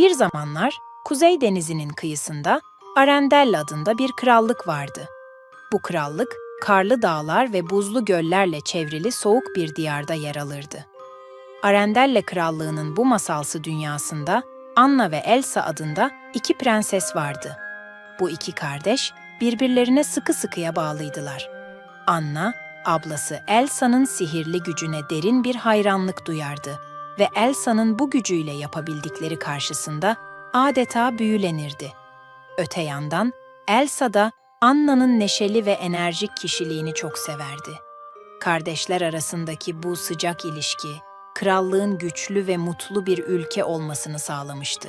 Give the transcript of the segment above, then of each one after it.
Bir zamanlar Kuzey Denizi'nin kıyısında Arendelle adında bir krallık vardı. Bu krallık karlı dağlar ve buzlu göllerle çevrili soğuk bir diyarda yer alırdı. Arendelle Krallığı'nın bu masalsı dünyasında Anna ve Elsa adında iki prenses vardı. Bu iki kardeş birbirlerine sıkı sıkıya bağlıydılar. Anna, ablası Elsa'nın sihirli gücüne derin bir hayranlık duyardı ve Elsa'nın bu gücüyle yapabildikleri karşısında adeta büyülenirdi. Öte yandan Elsa da Anna'nın neşeli ve enerjik kişiliğini çok severdi. Kardeşler arasındaki bu sıcak ilişki, krallığın güçlü ve mutlu bir ülke olmasını sağlamıştı.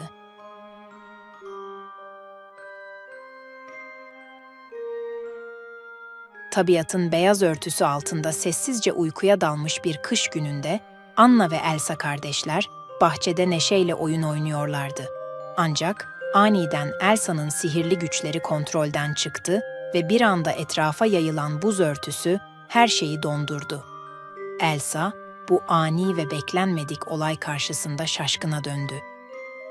Tabiatın beyaz örtüsü altında sessizce uykuya dalmış bir kış gününde Anna ve Elsa kardeşler bahçede neşeyle oyun oynuyorlardı. Ancak aniden Elsa'nın sihirli güçleri kontrolden çıktı ve bir anda etrafa yayılan buz örtüsü her şeyi dondurdu. Elsa, bu ani ve beklenmedik olay karşısında şaşkına döndü.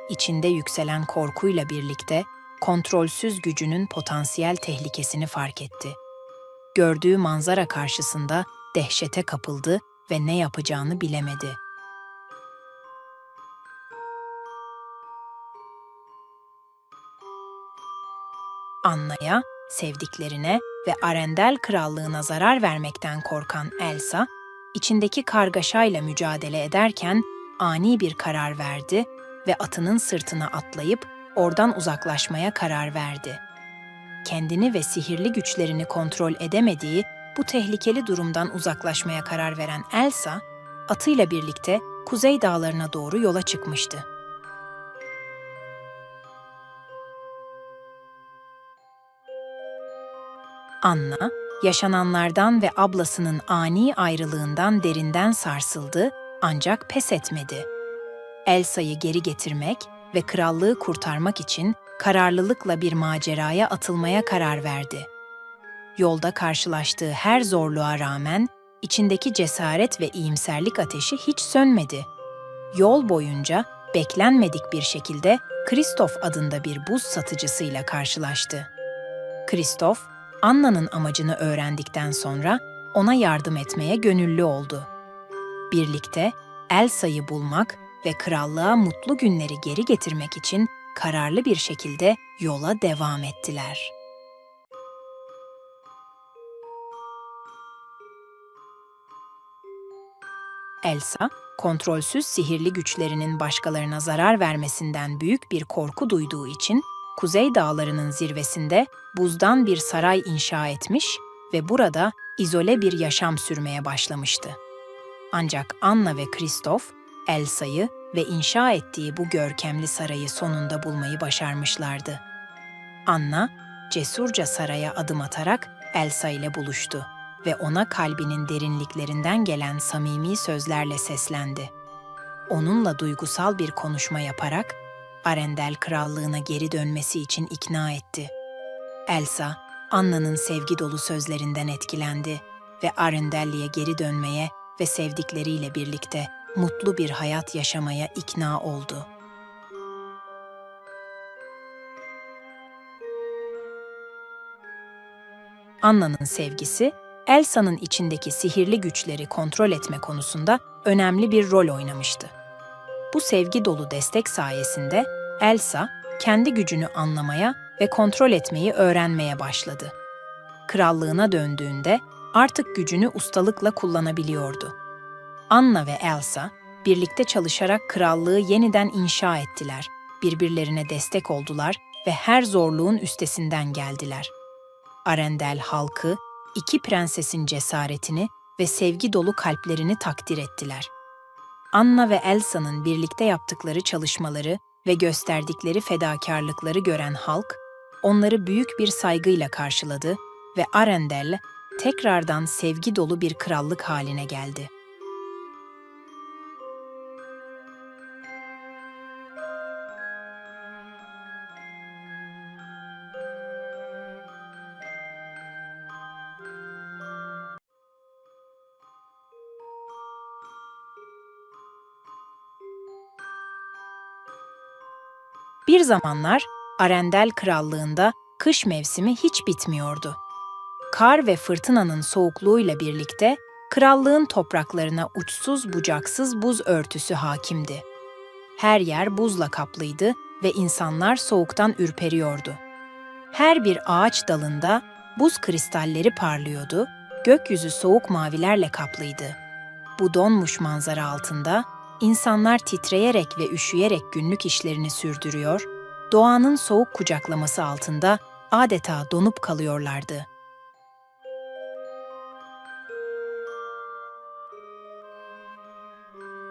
İçinde yükselen korkuyla birlikte kontrolsüz gücünün potansiyel tehlikesini fark etti. Gördüğü manzara karşısında dehşete kapıldı ve ne yapacağını bilemedi. Anna'ya, sevdiklerine ve Arendel krallığına zarar vermekten korkan Elsa, içindeki kargaşayla mücadele ederken ani bir karar verdi ve atının sırtına atlayıp oradan uzaklaşmaya karar verdi. Kendini ve sihirli güçlerini kontrol edemediği bu tehlikeli durumdan uzaklaşmaya karar veren Elsa, atıyla birlikte kuzey dağlarına doğru yola çıkmıştı. Anna, yaşananlardan ve ablasının ani ayrılığından derinden sarsıldı ancak pes etmedi. Elsa'yı geri getirmek ve krallığı kurtarmak için kararlılıkla bir maceraya atılmaya karar verdi. Yolda karşılaştığı her zorluğa rağmen içindeki cesaret ve iyimserlik ateşi hiç sönmedi. Yol boyunca beklenmedik bir şekilde Kristof adında bir buz satıcısıyla karşılaştı. Kristof, Anna'nın amacını öğrendikten sonra ona yardım etmeye gönüllü oldu. Birlikte Elsa'yı bulmak ve krallığa mutlu günleri geri getirmek için kararlı bir şekilde yola devam ettiler. Elsa, kontrolsüz sihirli güçlerinin başkalarına zarar vermesinden büyük bir korku duyduğu için Kuzey Dağları'nın zirvesinde buzdan bir saray inşa etmiş ve burada izole bir yaşam sürmeye başlamıştı. Ancak Anna ve Kristof, Elsa'yı ve inşa ettiği bu görkemli sarayı sonunda bulmayı başarmışlardı. Anna, cesurca saraya adım atarak Elsa ile buluştu ve ona kalbinin derinliklerinden gelen samimi sözlerle seslendi. Onunla duygusal bir konuşma yaparak Arendel krallığına geri dönmesi için ikna etti. Elsa, Anna'nın sevgi dolu sözlerinden etkilendi ve Arendelli'ye geri dönmeye ve sevdikleriyle birlikte mutlu bir hayat yaşamaya ikna oldu. Anna'nın sevgisi, Elsa'nın içindeki sihirli güçleri kontrol etme konusunda önemli bir rol oynamıştı. Bu sevgi dolu destek sayesinde Elsa kendi gücünü anlamaya ve kontrol etmeyi öğrenmeye başladı. Krallığına döndüğünde artık gücünü ustalıkla kullanabiliyordu. Anna ve Elsa birlikte çalışarak krallığı yeniden inşa ettiler, birbirlerine destek oldular ve her zorluğun üstesinden geldiler. Arendel halkı iki prensesin cesaretini ve sevgi dolu kalplerini takdir ettiler. Anna ve Elsa'nın birlikte yaptıkları çalışmaları ve gösterdikleri fedakarlıkları gören halk, onları büyük bir saygıyla karşıladı ve Arendel tekrardan sevgi dolu bir krallık haline geldi. Bir zamanlar Arendel Krallığında kış mevsimi hiç bitmiyordu. Kar ve fırtınanın soğukluğuyla birlikte krallığın topraklarına uçsuz bucaksız buz örtüsü hakimdi. Her yer buzla kaplıydı ve insanlar soğuktan ürperiyordu. Her bir ağaç dalında buz kristalleri parlıyordu, gökyüzü soğuk mavilerle kaplıydı. Bu donmuş manzara altında insanlar titreyerek ve üşüyerek günlük işlerini sürdürüyor, doğanın soğuk kucaklaması altında adeta donup kalıyorlardı.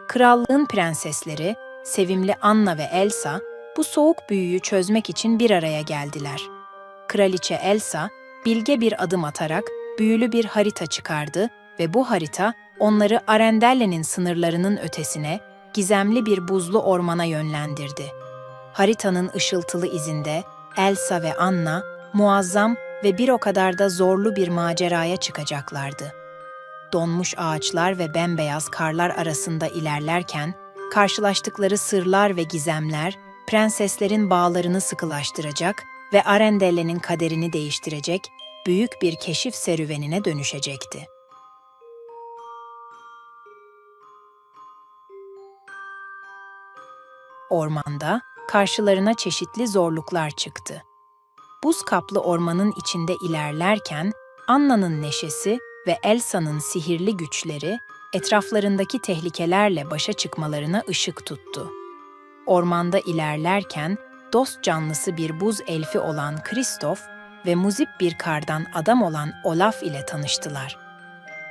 Krallığın prensesleri, sevimli Anna ve Elsa, bu soğuk büyüyü çözmek için bir araya geldiler. Kraliçe Elsa, bilge bir adım atarak büyülü bir harita çıkardı ve bu harita onları Arendelle'nin sınırlarının ötesine, gizemli bir buzlu ormana yönlendirdi. Haritanın ışıltılı izinde Elsa ve Anna muazzam ve bir o kadar da zorlu bir maceraya çıkacaklardı. Donmuş ağaçlar ve bembeyaz karlar arasında ilerlerken karşılaştıkları sırlar ve gizemler prenseslerin bağlarını sıkılaştıracak ve Arendelle'nin kaderini değiştirecek büyük bir keşif serüvenine dönüşecekti. Ormanda karşılarına çeşitli zorluklar çıktı. Buz kaplı ormanın içinde ilerlerken Anna'nın neşesi ve Elsa'nın sihirli güçleri etraflarındaki tehlikelerle başa çıkmalarına ışık tuttu. Ormanda ilerlerken dost canlısı bir buz elfi olan Kristof ve muzip bir kardan adam olan Olaf ile tanıştılar.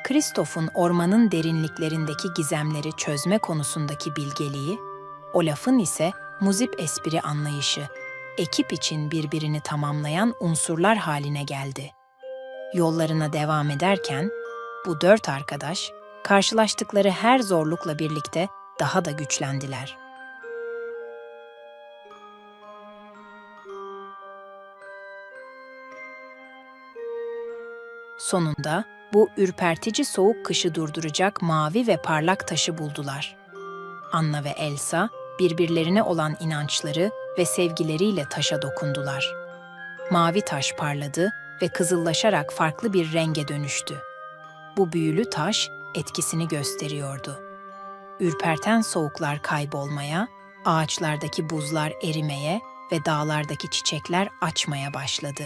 Kristof'un ormanın derinliklerindeki gizemleri çözme konusundaki bilgeliği, Olaf'ın ise muzip espri anlayışı, ekip için birbirini tamamlayan unsurlar haline geldi. Yollarına devam ederken bu dört arkadaş karşılaştıkları her zorlukla birlikte daha da güçlendiler. Sonunda bu ürpertici soğuk kışı durduracak mavi ve parlak taşı buldular. Anna ve Elsa birbirlerine olan inançları ve sevgileriyle taşa dokundular. Mavi taş parladı ve kızıllaşarak farklı bir renge dönüştü. Bu büyülü taş etkisini gösteriyordu. Ürperten soğuklar kaybolmaya, ağaçlardaki buzlar erimeye ve dağlardaki çiçekler açmaya başladı.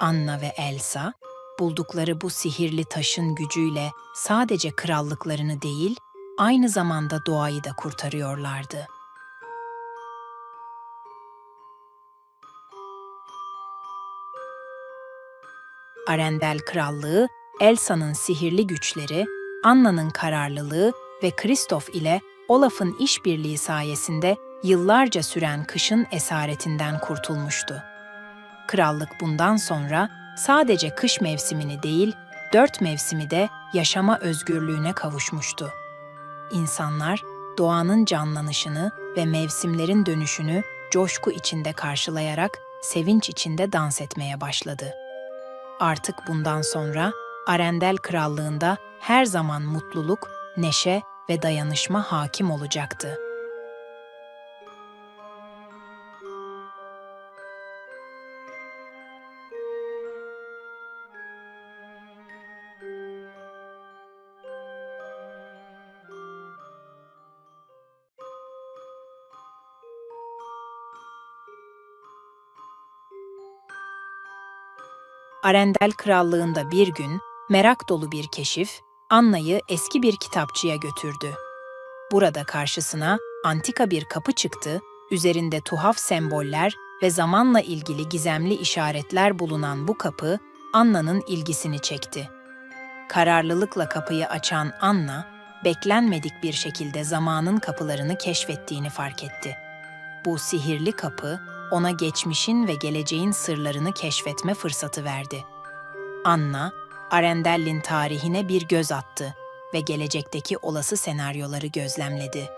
Anna ve Elsa, buldukları bu sihirli taşın gücüyle sadece krallıklarını değil, aynı zamanda doğayı da kurtarıyorlardı. Arendel Krallığı, Elsa'nın sihirli güçleri, Anna'nın kararlılığı ve Kristof ile Olaf'ın işbirliği sayesinde yıllarca süren kışın esaretinden kurtulmuştu. Krallık bundan sonra sadece kış mevsimini değil, dört mevsimi de yaşama özgürlüğüne kavuşmuştu. İnsanlar doğanın canlanışını ve mevsimlerin dönüşünü coşku içinde karşılayarak sevinç içinde dans etmeye başladı. Artık bundan sonra Arendel Krallığında her zaman mutluluk, neşe ve dayanışma hakim olacaktı. Arendel Krallığında bir gün merak dolu bir keşif Anna'yı eski bir kitapçıya götürdü. Burada karşısına antika bir kapı çıktı, üzerinde tuhaf semboller ve zamanla ilgili gizemli işaretler bulunan bu kapı Anna'nın ilgisini çekti. Kararlılıkla kapıyı açan Anna, beklenmedik bir şekilde zamanın kapılarını keşfettiğini fark etti. Bu sihirli kapı ona geçmişin ve geleceğin sırlarını keşfetme fırsatı verdi. Anna, Arendell'in tarihine bir göz attı ve gelecekteki olası senaryoları gözlemledi.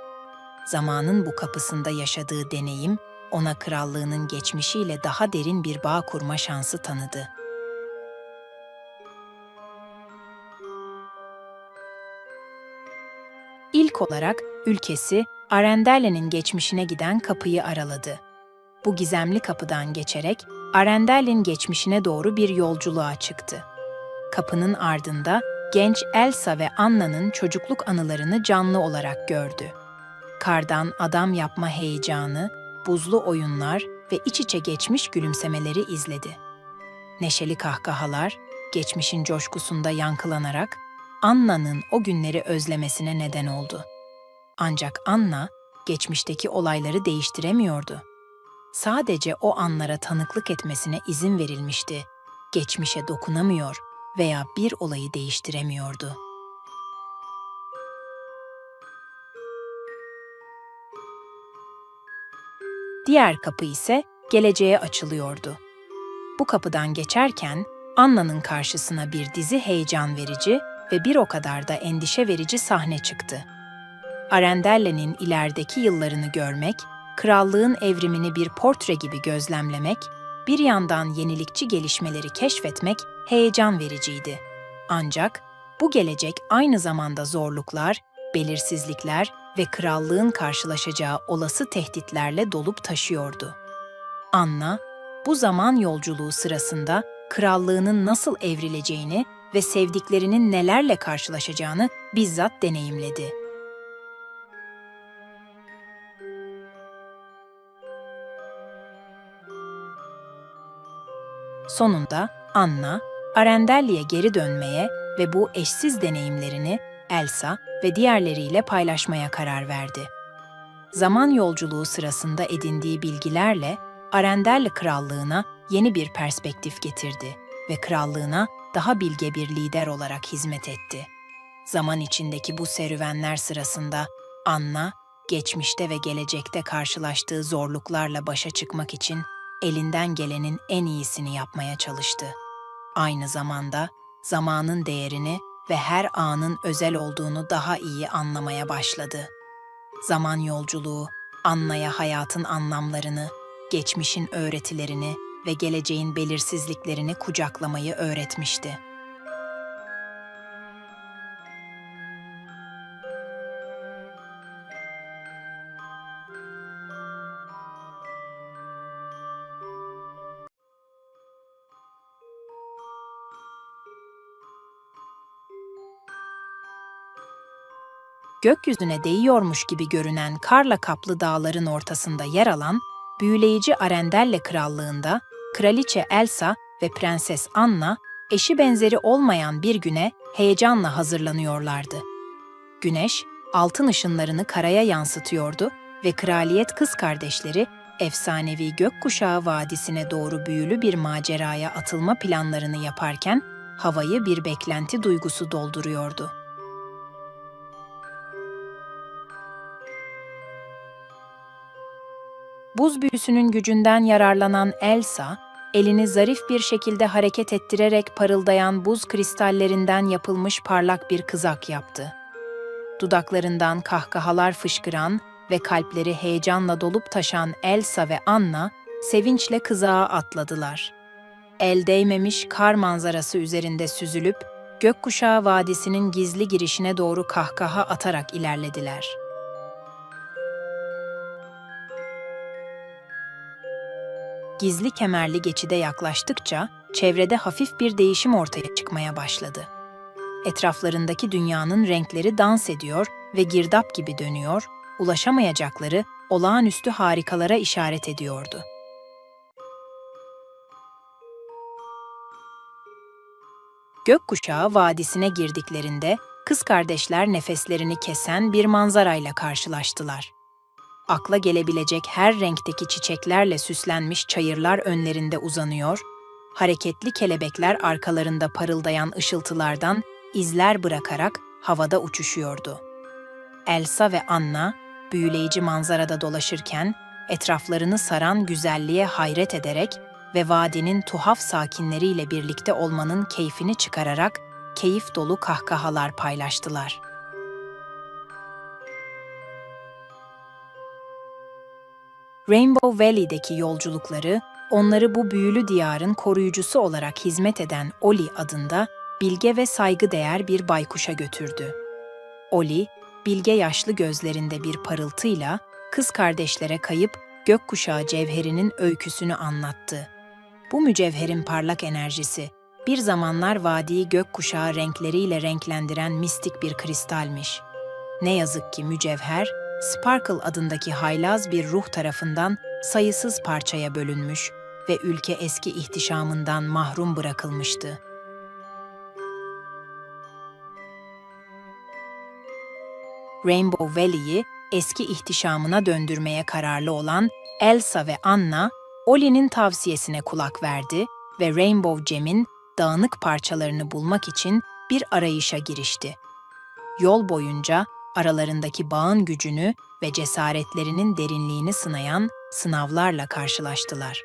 Zamanın bu kapısında yaşadığı deneyim, ona krallığının geçmişiyle daha derin bir bağ kurma şansı tanıdı. İlk olarak ülkesi Arendelle'nin geçmişine giden kapıyı araladı. Bu gizemli kapıdan geçerek Arendel'in geçmişine doğru bir yolculuğa çıktı. Kapının ardında genç Elsa ve Anna'nın çocukluk anılarını canlı olarak gördü. Kardan adam yapma heyecanı, buzlu oyunlar ve iç içe geçmiş gülümsemeleri izledi. Neşeli kahkahalar, geçmişin coşkusunda yankılanarak Anna'nın o günleri özlemesine neden oldu. Ancak Anna, geçmişteki olayları değiştiremiyordu. Sadece o anlara tanıklık etmesine izin verilmişti. Geçmişe dokunamıyor veya bir olayı değiştiremiyordu. Diğer kapı ise geleceğe açılıyordu. Bu kapıdan geçerken Anna'nın karşısına bir dizi heyecan verici ve bir o kadar da endişe verici sahne çıktı. Arendelle'nin ilerideki yıllarını görmek, krallığın evrimini bir portre gibi gözlemlemek, bir yandan yenilikçi gelişmeleri keşfetmek heyecan vericiydi. Ancak bu gelecek aynı zamanda zorluklar, belirsizlikler ve krallığın karşılaşacağı olası tehditlerle dolup taşıyordu. Anna, bu zaman yolculuğu sırasında krallığının nasıl evrileceğini ve sevdiklerinin nelerle karşılaşacağını bizzat deneyimledi. Sonunda Anna, Arendelli'ye geri dönmeye ve bu eşsiz deneyimlerini Elsa ve diğerleriyle paylaşmaya karar verdi. Zaman yolculuğu sırasında edindiği bilgilerle Arendelli krallığına yeni bir perspektif getirdi ve krallığına daha bilge bir lider olarak hizmet etti. Zaman içindeki bu serüvenler sırasında Anna, geçmişte ve gelecekte karşılaştığı zorluklarla başa çıkmak için elinden gelenin en iyisini yapmaya çalıştı. Aynı zamanda zamanın değerini ve her anın özel olduğunu daha iyi anlamaya başladı. Zaman yolculuğu, Anna'ya hayatın anlamlarını, geçmişin öğretilerini ve geleceğin belirsizliklerini kucaklamayı öğretmişti. Gökyüzüne değiyormuş gibi görünen karla kaplı dağların ortasında yer alan büyüleyici Arendelle krallığında kraliçe Elsa ve prenses Anna eşi benzeri olmayan bir güne heyecanla hazırlanıyorlardı. Güneş altın ışınlarını karaya yansıtıyordu ve kraliyet kız kardeşleri efsanevi gökkuşağı vadisine doğru büyülü bir maceraya atılma planlarını yaparken havayı bir beklenti duygusu dolduruyordu. Buz büyüsünün gücünden yararlanan Elsa, elini zarif bir şekilde hareket ettirerek parıldayan buz kristallerinden yapılmış parlak bir kızak yaptı. Dudaklarından kahkahalar fışkıran ve kalpleri heyecanla dolup taşan Elsa ve Anna, sevinçle kızağa atladılar. El değmemiş kar manzarası üzerinde süzülüp, Gökkuşağı Vadisi'nin gizli girişine doğru kahkaha atarak ilerlediler.'' Gizli kemerli geçide yaklaştıkça çevrede hafif bir değişim ortaya çıkmaya başladı. Etraflarındaki dünyanın renkleri dans ediyor ve girdap gibi dönüyor, ulaşamayacakları olağanüstü harikalara işaret ediyordu. Gökkuşağı vadisine girdiklerinde kız kardeşler nefeslerini kesen bir manzarayla karşılaştılar akla gelebilecek her renkteki çiçeklerle süslenmiş çayırlar önlerinde uzanıyor, hareketli kelebekler arkalarında parıldayan ışıltılardan izler bırakarak havada uçuşuyordu. Elsa ve Anna, büyüleyici manzarada dolaşırken, etraflarını saran güzelliğe hayret ederek ve vadinin tuhaf sakinleriyle birlikte olmanın keyfini çıkararak keyif dolu kahkahalar paylaştılar.'' Rainbow Valley'deki yolculukları onları bu büyülü diyarın koruyucusu olarak hizmet eden Oli adında bilge ve saygıdeğer bir baykuşa götürdü. Oli, bilge yaşlı gözlerinde bir parıltıyla kız kardeşlere kayıp gökkuşağı cevherinin öyküsünü anlattı. Bu mücevherin parlak enerjisi, bir zamanlar vadiyi gökkuşağı renkleriyle renklendiren mistik bir kristalmiş. Ne yazık ki mücevher, Sparkle adındaki haylaz bir ruh tarafından sayısız parçaya bölünmüş ve ülke eski ihtişamından mahrum bırakılmıştı. Rainbow Valley'i eski ihtişamına döndürmeye kararlı olan Elsa ve Anna, Ollie'nin tavsiyesine kulak verdi ve Rainbow Gem'in dağınık parçalarını bulmak için bir arayışa girişti. Yol boyunca aralarındaki bağın gücünü ve cesaretlerinin derinliğini sınayan sınavlarla karşılaştılar.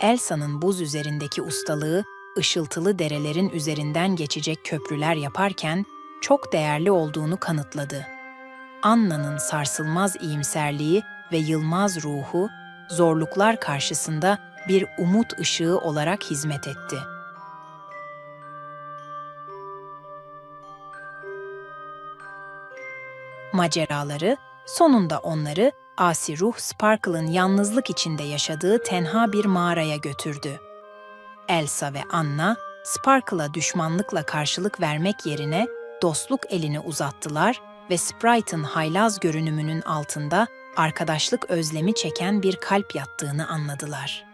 Elsa'nın buz üzerindeki ustalığı, ışıltılı derelerin üzerinden geçecek köprüler yaparken çok değerli olduğunu kanıtladı. Anna'nın sarsılmaz iyimserliği ve yılmaz ruhu, zorluklar karşısında bir umut ışığı olarak hizmet etti. Maceraları, sonunda onları asi ruh Sparkle'ın yalnızlık içinde yaşadığı tenha bir mağaraya götürdü. Elsa ve Anna, Sparkle'a düşmanlıkla karşılık vermek yerine dostluk elini uzattılar ve Sprite'ın haylaz görünümünün altında arkadaşlık özlemi çeken bir kalp yattığını anladılar.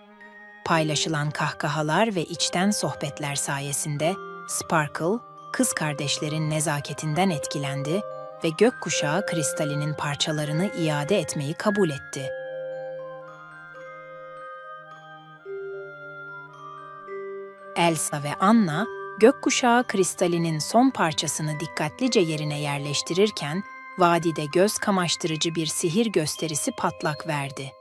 Paylaşılan kahkahalar ve içten sohbetler sayesinde Sparkle, kız kardeşlerin nezaketinden etkilendi ve gökkuşağı kristalinin parçalarını iade etmeyi kabul etti. Elsa ve Anna, gökkuşağı kristalinin son parçasını dikkatlice yerine yerleştirirken, vadide göz kamaştırıcı bir sihir gösterisi patlak verdi.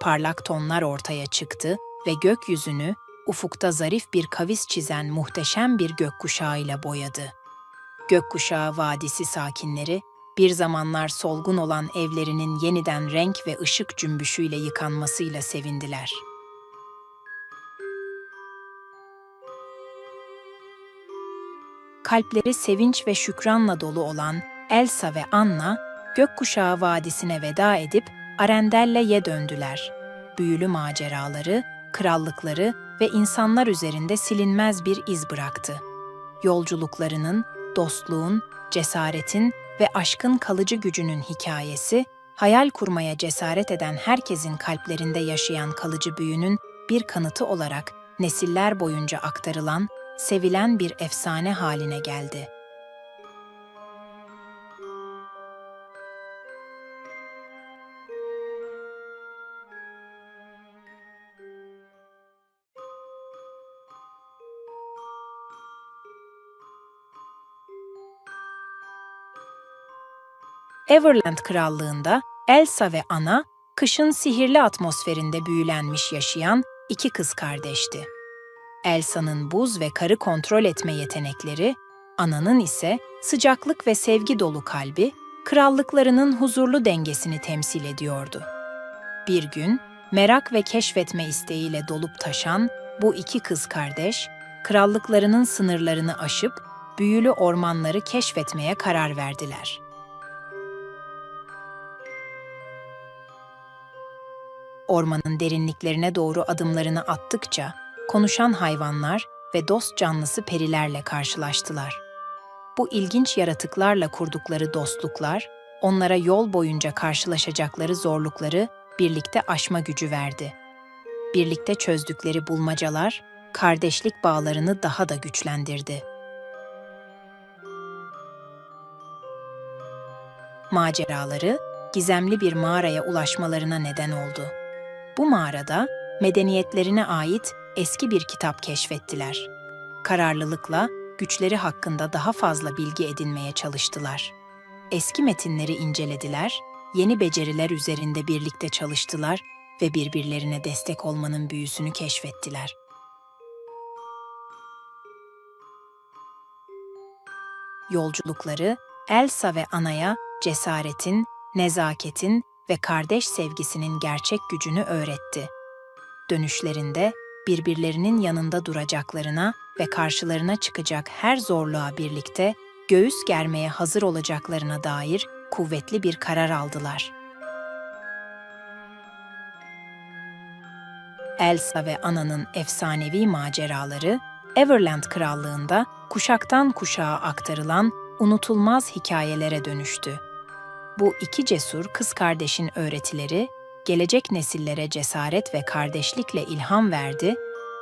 Parlak tonlar ortaya çıktı ve gökyüzünü ufukta zarif bir kavis çizen muhteşem bir gökkuşağıyla boyadı. Gökkuşağı Vadisi sakinleri, bir zamanlar solgun olan evlerinin yeniden renk ve ışık cümbüşüyle yıkanmasıyla sevindiler. Kalpleri sevinç ve şükranla dolu olan Elsa ve Anna, Gökkuşağı Vadisi'ne veda edip Arendelle'ye döndüler. Büyülü maceraları, krallıkları ve insanlar üzerinde silinmez bir iz bıraktı. Yolculuklarının dostluğun, cesaretin ve aşkın kalıcı gücünün hikayesi, hayal kurmaya cesaret eden herkesin kalplerinde yaşayan kalıcı büyünün bir kanıtı olarak nesiller boyunca aktarılan, sevilen bir efsane haline geldi. Everland Krallığında Elsa ve Anna, kışın sihirli atmosferinde büyülenmiş yaşayan iki kız kardeşti. Elsa'nın buz ve karı kontrol etme yetenekleri, Anna'nın ise sıcaklık ve sevgi dolu kalbi, krallıklarının huzurlu dengesini temsil ediyordu. Bir gün, merak ve keşfetme isteğiyle dolup taşan bu iki kız kardeş, krallıklarının sınırlarını aşıp büyülü ormanları keşfetmeye karar verdiler. Ormanın derinliklerine doğru adımlarını attıkça konuşan hayvanlar ve dost canlısı perilerle karşılaştılar. Bu ilginç yaratıklarla kurdukları dostluklar, onlara yol boyunca karşılaşacakları zorlukları birlikte aşma gücü verdi. Birlikte çözdükleri bulmacalar, kardeşlik bağlarını daha da güçlendirdi. Maceraları, gizemli bir mağaraya ulaşmalarına neden oldu. Bu mağarada medeniyetlerine ait eski bir kitap keşfettiler. Kararlılıkla güçleri hakkında daha fazla bilgi edinmeye çalıştılar. Eski metinleri incelediler, yeni beceriler üzerinde birlikte çalıştılar ve birbirlerine destek olmanın büyüsünü keşfettiler. Yolculukları Elsa ve Ana'ya cesaretin, nezaketin ve kardeş sevgisinin gerçek gücünü öğretti. Dönüşlerinde birbirlerinin yanında duracaklarına ve karşılarına çıkacak her zorluğa birlikte göğüs germeye hazır olacaklarına dair kuvvetli bir karar aldılar. Elsa ve Anna'nın efsanevi maceraları, Everland Krallığı'nda kuşaktan kuşağa aktarılan unutulmaz hikayelere dönüştü. Bu iki cesur kız kardeşin öğretileri, gelecek nesillere cesaret ve kardeşlikle ilham verdi,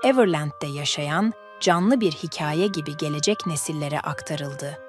Everland'de yaşayan canlı bir hikaye gibi gelecek nesillere aktarıldı.